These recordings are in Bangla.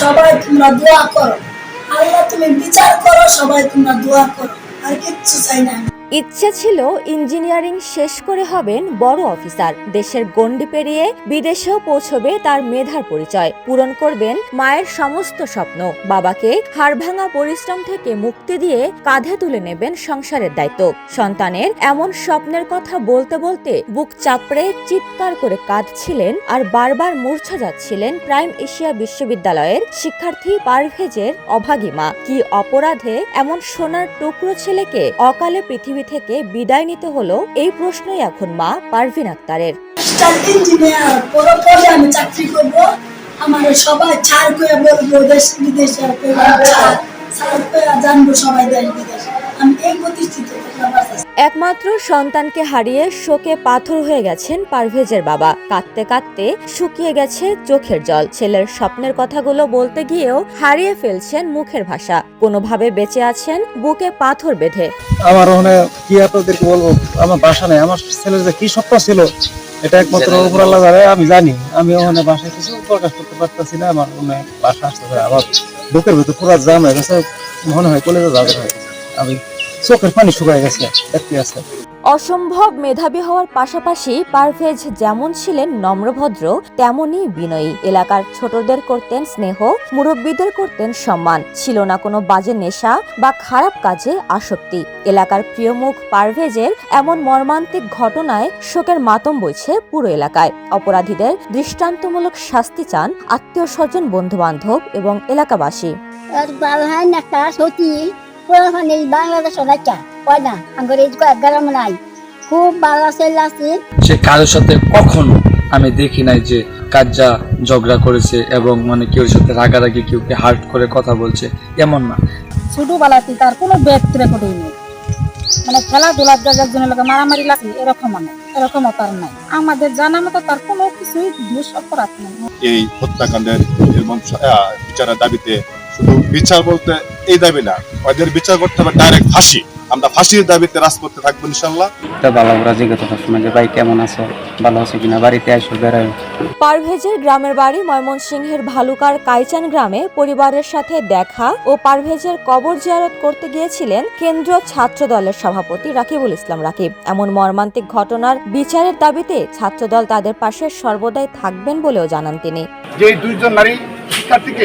সবাই তোমরা দোয়া করো আল্লাহ, তুমি বিচার করো, সবাই তোমরা দোয়া করো আর কিচ্ছু চাই না। ইচ্ছে ছিল ইঞ্জিনিয়ারিং শেষ করে হবেন বড় অফিসার। দেশের গণ্ডি পেরিয়ে বিদেশেও পৌঁছবে তার মেধার পরিচয়। পূরণ করবেন মায়ের সমস্ত স্বপ্ন। বাবাকে হাড়ভাঙা পরিশ্রম থেকে মুক্তি দিয়ে কাঁধে তুলে নেবেন সংসারের দায়িত্ব। সন্তানের এমন স্বপ্নের কথা বলতে বলতে বুক চাপড়ে চিৎকার করে কাঁদছিলেন আর বারবার মূর্ছা যাচ্ছিলেন প্রাইম এশিয়া বিশ্ববিদ্যালয়ের শিক্ষার্থী পারভেজের অভাগী মা। কি অপরাধে এমন সোনার টুকরো ছেলেকে অকালে পৃথিবী থেকে বিদায় নিতে হলো এই প্রশ্নই এখন মা পারভিন আক্তারের। সবাই বলব, দেশ বিদেশে জানব সবাই দেশ একমাত্র সন্তানকে হারিয়ে শোকে পাথর হয়ে গেছেন পারভেজের বাবা। কাঁদতে কাঁদতে শুকিয়ে গেছে চোখের জল। ছেলের স্বপ্নের কথাগুলো বলতে গিয়েও হারিয়ে ফেলছেন মুখের ভাষা। কোনোভাবে বেঁচে আছেন বুকে পাথর বেঁধে। আমার ওখানে কি আপনাদেরকে বলব? আমার বাসা নেই। আমার ছেলের যে কি স্বপ্ন ছিল এটা একমাত্র উপর আল্লাহ আমি জানি। আমি ওখানে বাসায় কিছু প্রকাশ করতে পারতেছি না। আমার মনে হয় বাসা আসতে আমার বুকের ভিতর পুরো জাম হয়ে গেছে। মনে হয় কলেজে যাবে আমি চোখের পানি শুকায় গেছে দেখতে আছে। অসম্ভব মেধাবী হওয়ার পাশাপাশি পারভেজ যেমন ছিলেন নম্রভদ্র তেমনই বিনয়ী। এলাকার ছোটদের করতেন স্নেহ মুরব্বীদের করতেন সম্মান। ছিল না কোনো বাজে নেশা বা খারাপ কাজে আসক্তি। এলাকার প্রিয় মুখ পারভেজের এমন মর্মান্তিক ঘটনায় শোকের মাতম বইছে পুরো এলাকায়। অপরাধীদের দৃষ্টান্তমূলক শাস্তি চান আত্মীয় স্বজন বন্ধু বান্ধব এবং এলাকাবাসী। আর ভালো না একটা সত্যি পুরান এই বাংলাদেশের রাজা কয় না আঙ্গুর এই গ্রাম নাই। খুব ভালো ছেলে আছে। সে কারোর সাথে কখনো আমি দেখি নাই যে কাজ্জা ঝগড়া করেছে এবং মানে কেউ সাথে রাগারাগি কেউকে হার্ট করে কথা বলছে এমন না। ছোটবেলাতে তার কোনো ব্যাগ রেকর্ড নেই। মানে খেলাধুলার জন্য লোকে মারামারি লাগে এরকম নাই এরকমও তার নাই। আমাদের জানা মতো তার কোনো কিছুই দোষ অপরাধ নেই। এই হত্যাকাণ্ডের বিচারের দাবিতে শুধু বিচার বলতে এই দাবি না। ওদের বিচার করতে হবে ডাইরেক্ট ফাঁসি। আমরা ফাঁসির দাবিতে রাজ করতে থাকব ইনশাল্লাহ তা ভালো ওরা জিজ্ঞাসা সবসময় যে ভাই কেমন আছো ভালো আছো কিনা বাড়িতে আইসো বেড়ায় পারভেজের গ্রামের বাড়ি ময়মনসিংহের ভালুকার কাইচান গ্রামে পরিবারের সাথে দেখা ও পারভেজের কবর জিয়ারত করতে গিয়েছিলেন কেন্দ্রীয় ছাত্র দলের সভাপতি রাকিবুল ইসলাম রাকিব। এমন মর্মান্তিক ঘটনার বিচারের দাবিতে ছাত্রদল তাদের পাশে সর্বদাই থাকবেন বলেও জানান তিনি। যে দুইজন নারী শিক্ষার্থীকে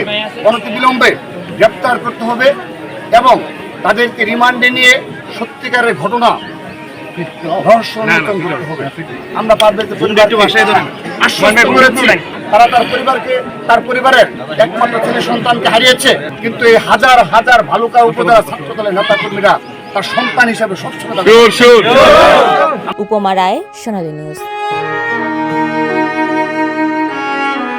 অনতিবিলম্বে গ্রেপ্তার করতে হবে এবং তাদেরকে রিমান্ডে নিয়ে সত্যিকারের ঘটনা রহস্য উন্মোচন করতে হবে। আমরা পারবেতে আশ্বস্ত করেছি। তারা তার পরিবারকে তার পরিবারের একমাত্র ছেলে সন্তানকে হারিয়েছে কিন্তু এই হাজার হাজার ভালুকা উপজেলা ছাত্র দলের নেতা কর্মীরা তার সন্তান হিসাবে সবসময় উপমা রায় সোনালী নিউজ।